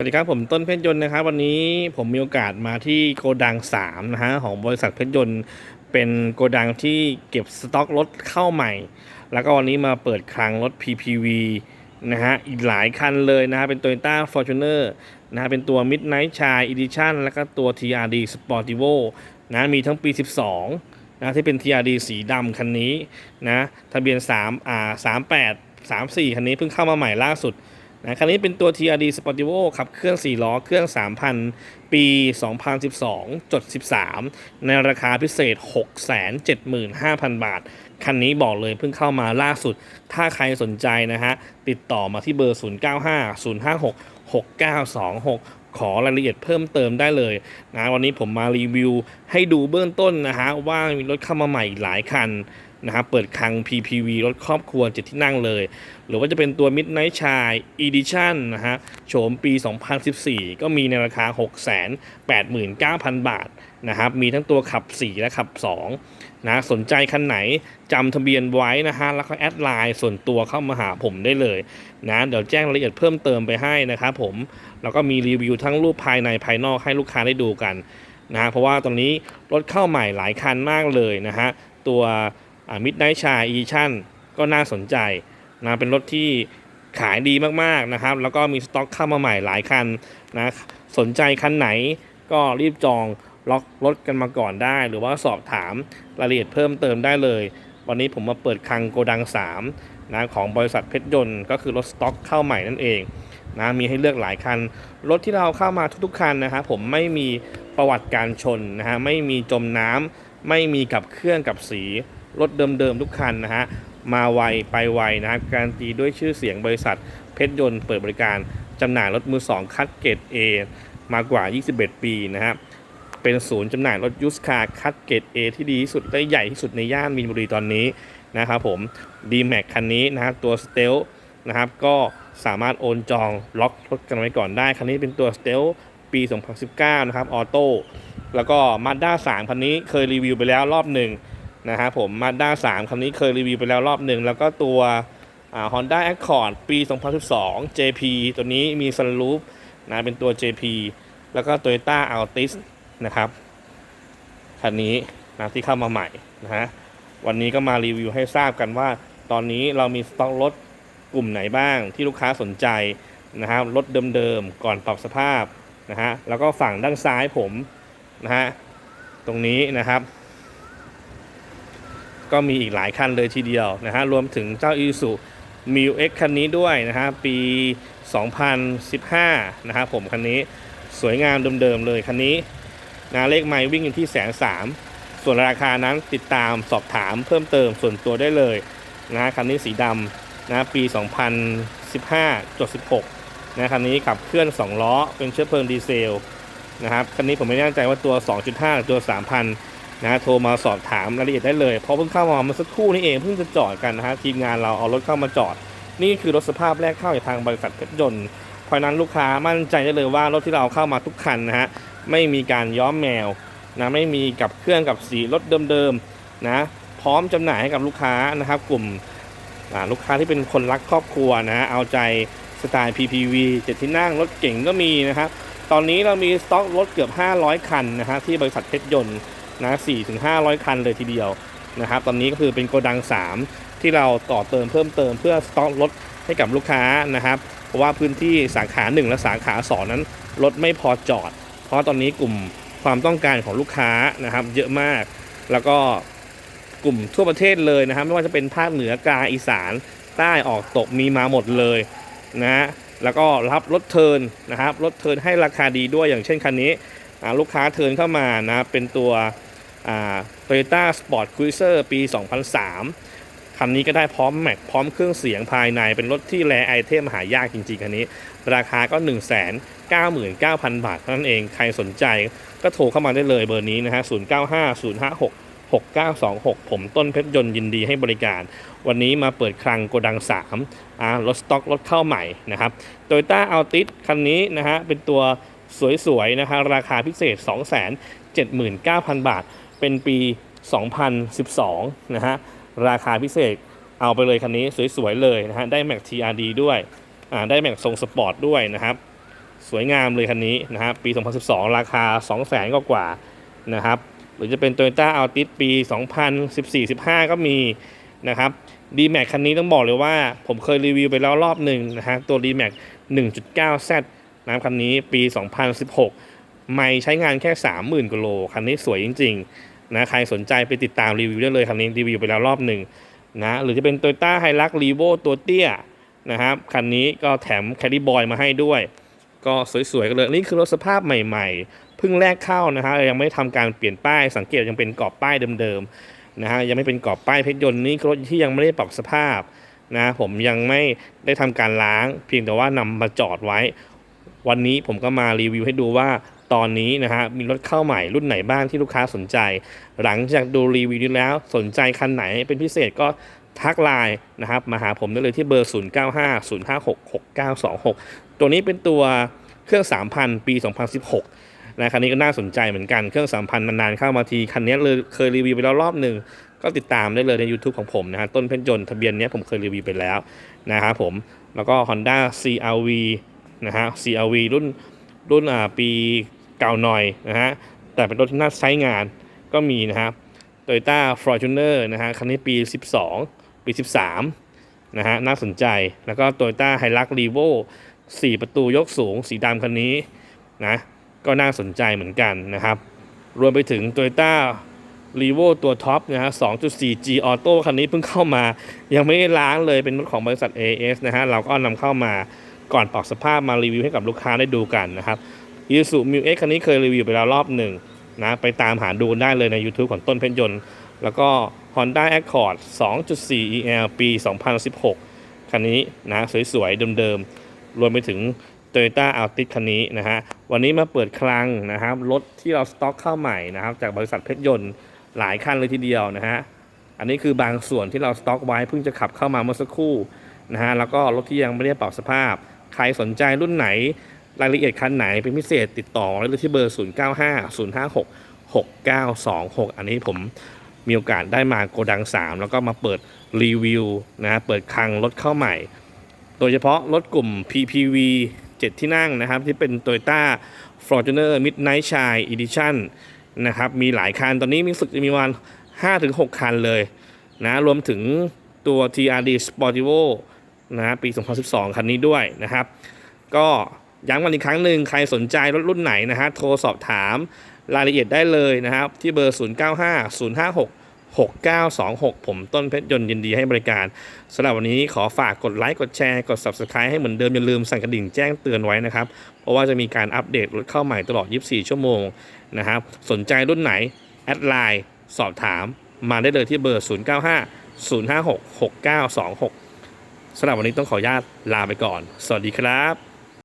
สวัสดีครับผมต้นเพชรยนต์นะครับวันนี้ผมมีโอกาสมาที่โกดัง3นะฮะของบริษัทเพชรยนต์เป็นโกดังที่เก็บสต็อกรถเข้าใหม่ แล้วก็วันนี้มาเปิดคลังรถ PPV นะฮะอีกหลายคันเลยนะฮะเป็น Toyota Fortuner นะฮะเป็นตัว Midnight Chai Edition แล้วก็ตัว TRD Sportivo นะมีทั้งปี 12นะที่เป็น TRD สีดำคันนี้นะทะเบียน3อ่า38 34 คันนี้เพิ่งเข้ามาใหม่ล่าสุด นะคันนี้เป็นตัว TRD Sportivo ขับเครื่อง 4 ล้อ เครื่อง 3,000 ปี 2012จด13 ในราคาพิเศษ 675,000 บาท คันนี้บอกเลยเพิ่งเข้ามาล่าสุด ถ้าใครสนใจนะฮะ ติดต่อมาที่เบอร์ 095 056 6926ขอรายละเอียดเพิ่มเติมได้เลยนะวันนี้ผมมารีวิวให้ดูเบื้องต้นนะฮะว่ามีรถเข้ามาใหม่อีกหลายคัน นะครับเปิดคัง PPV รถครอบครัวเจ็ดที่นั่งเลย หรือว่าจะเป็นตัว Midnight Chai Edition นะฮะโฉมปี 2014 ก็มีในราคา 689,000 บาทนะครับมีทั้งตัวขับ 4 และขับ 2 นะสนใจคันไหนจำทะเบียนไว้นะฮะแล้วก็แอดไลน์ส่วนตัวเข้ามาหาผมได้เลยนะเดี๋ยวแจ้งรายละเอียดเพิ่มเติมไปให้นะครับผม แล้วก็มีรีวิวทั้งรูปภายในภายนอกให้ลูกค้าได้ดูกันนะฮะเพราะว่าตอนนี้รถเข้าใหม่หลายคันมากเลยนะฮะตัว มิดไนท์ชาอีชั่นก็น่าสนใจนะเป็นรถที่ขายดีมากๆนะครับ แล้วก็มีสต็อกเข้ามาใหม่หลายคันนะสนใจคันไหนก็รีบจองล็อกรถกันมาก่อนได้ หรือว่าสอบถามรายละเอียดเพิ่มเติมได้เลย วันนี้ผมมาเปิดคลังโกดัง3นะของบริษัทเพชรยนต์ก็คือรถสต็อกเข้าใหม่นั่นเองนะมีให้เลือกหลายคัน รถที่เราเข้ามาทุกๆคันนะครับผมไม่มีประวัติการชนนะฮะไม่มีจมน้ำไม่มีกับเครื่องกับสี รถเดิมๆทุกคันนะฮะมาไวไปไวนะฮะการันตีด้วยชื่อเสียงบริษัท เพชรยนต์เปิดบริการจำหน่ายรถมือ 2 คัดเกรด A มากว่า 21 ปีนะฮะเป็นศูนย์จำหน่ายรถยูสคาร์คัดเกรด A ที่ดีที่สุดและใหญ่ที่สุดในย่านมีนบุรีตอนนี้นะครับผม d m a x คันนี้นะฮะตัวสเตลนะครับก็สามารถโอนจองล็อกรถกันไว้ก่อนได้ คันนี้เป็นตัวสเตลปี 2019 นะครับออโต้แล้วก็ Mazda 3 คันนี้เคยรีวิวไปแล้วรอบหนึ่ง นะครับผม Mazda 3คันนี้เคยรีวิวไปแล้วรอบหนึ่ง แล้วก็ตัวฮอ่า Honda Accord ปี 2012 JP ตัวนี้มี Sunroof นะเป็นตัว JP แล้วก็ Toyota Altis นะครับคันนี้นะที่เข้ามาใหม่นะฮะวันนี้ก็มารีวิวให้ทราบกันว่า ตอนนี้เรามีสต็อกรถกลุ่มไหนบ้างที่ลูกค้าสนใจนะครับรถเดิมๆ ก่อนปรับสภาพนะฮะแล้วก็ฝั่งด้านซ้ายผมนะฮะตรงนี้นะครับ ก็มีอีกหลายคันเลยทีเดียวนะฮะรวมถึงเจ้า i s u m i l X คันนี้ด้วยนะฮะปี 2015 นะครับผมคันนี้สวยงามเดิมๆเลยคันนี้นะเลขไมล์วิ่งอยู่ที่แสนสามส่วนราคานั้นติดตามสอบถามเพิ่มเติมส่วนตัวได้เลยนะฮะคันนี้สีดำนะปี 2015จด16นะคันนี้ขับเคลื่อน 2 ล้อเป็นเชื้อเพลิงดีเซลนะครับคันนี้ผมไม่แน่ใจว่าตัว 2.5 หรือตัว 3,000 นะโทรมาสอบถามรายละเอียดได้เลยเพราะเพิ่งเข้ามาเมื่อสักครู่นี้เองเพิ่งจะจอดกันนะฮะทีมงานเราเอารถเข้ามาจอด นี่คือรถสภาพแรกเข้าจากทางบริษัทเพชรยนต์เพราะนั้นลูกค้ามั่นใจได้เลยว่ารถที่เราเข้ามาทุกคันนะฮะไม่มีการย้อมแมวนะไม่มีกับเครื่องกับสีรถเดิมๆนะพร้อมจำหน่ายให้กับลูกค้านะครับกลุ่มลูกค้าที่เป็นคนรักครอบครัวนะเอาใจสไตล์ PPV เจ็ดที่นั่งรถเก่งก็มีนะครับตอนนี้เรามีสต็อกรถเกือบ 500 คันนะฮะที่บริษัทเพชรยนต์ นะ4ถึง500คันเลยทีเดียวนะครับ ตอนนี้ก็คือเป็นโกดัง 3 ที่เราต่อเติมเพิ่มเติมเพื่อสต็อกรถให้กับลูกค้านะครับ เพราะว่าพื้นที่สาขา 1 และสาขา 2 นั้นรถไม่พอจอด เพราะตอนนี้กลุ่มความต้องการของลูกค้านะครับ เยอะมาก แล้วก็กลุ่มทั่วประเทศเลยนะครับ ไม่ว่าจะเป็นภาคเหนือกลางอีสาน ใต้ออกตกมีมาหมดเลยนะแล้วก็รับรถเทินนะครับรถเทินให้ราคาดีด้วยอย่างเช่นคันนี้ลูกค้าเทินเข้ามานะเป็นตัว โตโยต้าสปอร์ตค i ูเซอร์ปี 2003 คันนี้ก็ได้พร้อมแม็กพร้อมเครื่องเสียงภายในเป็นรถที่แรไอเทมหายากจริงๆ คันนี้ ราคาก็ 1 9 9 0 0 0 บาทเท่านั้นเอง ใครสนใจก็โทรเข้ามาได้เลยเบอร์นี้นะฮะ 0 9 5 0 5 6 6 9 2 6 ผมต้นเพชรยนต์ยินดีให้บริการ วันนี้มาเปิดคลังโกดัง3อ่ารถสต็อกรถเข้าใหม่นะครับโตโยต้าอัลติสคันนี้นะฮะเป็นตัวสวยๆนะครับราคาพิเศษ 279,000 บาท เป็นปี 2012 นะฮะ ราคาพิเศษเอาไปเลยคันนี้สวยๆเลยนะฮะ ได้แม็ก TRD ด้วยอ่าได้แม็กทรงสปอร์ตด้วยนะครับ สวยงามเลยคันนี้นะครับปี 2012 ราคา 200,000กว่ากว่าๆนะครับหรือจะเป็น Toyota Altis ปี 2014-15 ก็มีนะครับ d m a x คันนี้ต้องบอกเลยว่า ผมเคยรีวิวไปแล้วรอบหนึ่งนะฮะตัว d m a x 1.9Z นะครับคันนี้ปี 2016 ไม่ใช้งานแค่ 30,000กิโล คันนี้สวยจริง ๆ นะใครสนใจไปติดตามรีวิวได้เลยคันนี้รีวิวไปแล้วรอบหนึ่งนะหรือจะเป็น Toyota Hilux Revo ตัวเตี้ยนะครับคันนี้ก็แถม Caddy Boy มาให้ด้วย ก็สวยๆกันเลยนี่คือรถสภาพใหม่ๆเพิ่งแรกเข้านะฮะยังไม่ทำการเปลี่ยนป้ายสังเกตยังเป็นกรอบป้ายเดิมๆนะฮะยังไม่เป็นกรอบป้ายเพชรยนต์นี่รถที่ยังไม่ได้ปรับสภาพนะผมยังไม่ได้ทำการล้าง เพียงแต่ว่านำมาจอดไว้ วันนี้ผมก็มารีวิวให้ดูว่า ตอนนี้นะฮะมีรถเข้าใหม่รุ่นไหนบ้างที่ลูกค้าสนใจ หลังจากดูรีวิวนี้แล้วสนใจคันไหนเป็นพิเศษก็ทักไลน์นะครับมาหาผมได้เลยที่เบอร์ 0950566926 ตัวนี้เป็นตัวเครื่อง 3,000 ปี 2016 นะคันนี้ก็น่าสนใจเหมือนกันเครื่อง 3,000 นานๆเข้ามาที คันนี้เลยเคยรีวิวไปแล้วรอบหนึ่งก็ติดตามได้เลยใน YouTube ของผมนะฮะต้นเพชรยนต์ทะเบียนนี้ผมเคยรีวิวไปแล้วนะครับผมแล้วก็ Honda CRV นะฮะ CRV รุ่นรุ่นอ่าปี เก่าหน่อยนะฮะแต่เป็นรถที่น่าใช้งานก็มีนะครับ Toyota Fortuner นะฮะคันนี้ปี 12 ปี 13นะฮะน่าสนใจแล้วก็ Toyota Hilux Revo 4 ประตูยกสูง สีดำคันนี้นะก็น่าสนใจเหมือนกันนะครับ รวมไปถึง Toyota r e v o ตัวท็อปนะฮะ 2.4G Auto คันนี้เพิ่งเข้ามา ยังไม่ได้ล้างเลยเป็นรถของบริษัท AS นะฮะ เราก็นำเข้ามาก่อนปรับสภาพมารีวิวให้กับลูกค้าได้ดูกันนะครับ Isuzu m u X คันนี้เคยรีวิวไปแล้วรอบหนึ่งนะไปตามหาดูได้เลยใน YouTube ของต้นเพชรยนต์ แล้วก็ Honda Accord 2.4 EL ปี 2016 คันนี้นะสวยๆ เดิมๆ รวมไปถึง Toyota Altis คันนี้นะฮะ วันนี้มาเปิดคลังนะครับ รถที่เราสต็อกเข้าใหม่นะครับ จากบริษัทเพชรยนต์หลายคันเลยทีเดียวนะฮะ อันนี้คือบางส่วนที่เราสต็อกไว้เพิ่งจะขับเข้ามาเมื่อสักครู่นะฮะ แล้วก็รถที่ยังไม่ได้ปรับสภาพ ใครสนใจรุ่นไหน รายละเอียดคันไหนเป็นพิเศษติดต่อได้เลยที่เบอร์ 095056 6926 อันนี้ผมมีโอกาสได้มาโกดัง 3 แล้วก็มาเปิดรีวิวนะเปิดคลังรถเข้าใหม่ โดยเฉพาะรถกลุ่ม PPV 7 ที่นั่งนะครับ ที่เป็น Toyota Fortuner Midnight Shine Edition นะครับมีหลายคัน ตอนนี้มีสึกจะมีประมาณ5-6 คันเลยนะรวมถึงตัว TRD Sportivo นะปี 2012 คันนี้ด้วยนะครับ ก็ ย้ำกันอีกครั้งหนึ่งใครสนใจรถรุ่นไหนนะฮะโทรสอบถามรายละเอียดได้เลยนะครับ ที่เบอร์ 095056 6926 ผมต้นเพชรยนต์ยินดีให้บริการสำหรับวันนี้ขอฝากกดไลค์กดแชร์กด Subscribe ให้เหมือนเดิม อย่าลืมสั่นกระดิ่งแจ้งเตือนไว้นะครับ เพราะว่าจะมีการอัปเดตรถเข้าใหม่ตลอด 24 ชั่วโมงนะครับ สนใจรุ่นไหน แอดไลน์สอบถามมาได้เลยที่เบอร์ 095 056 6926สำหรับวันนี้ต้องขออนุญาตลาไปก่อน สวัสดีครับ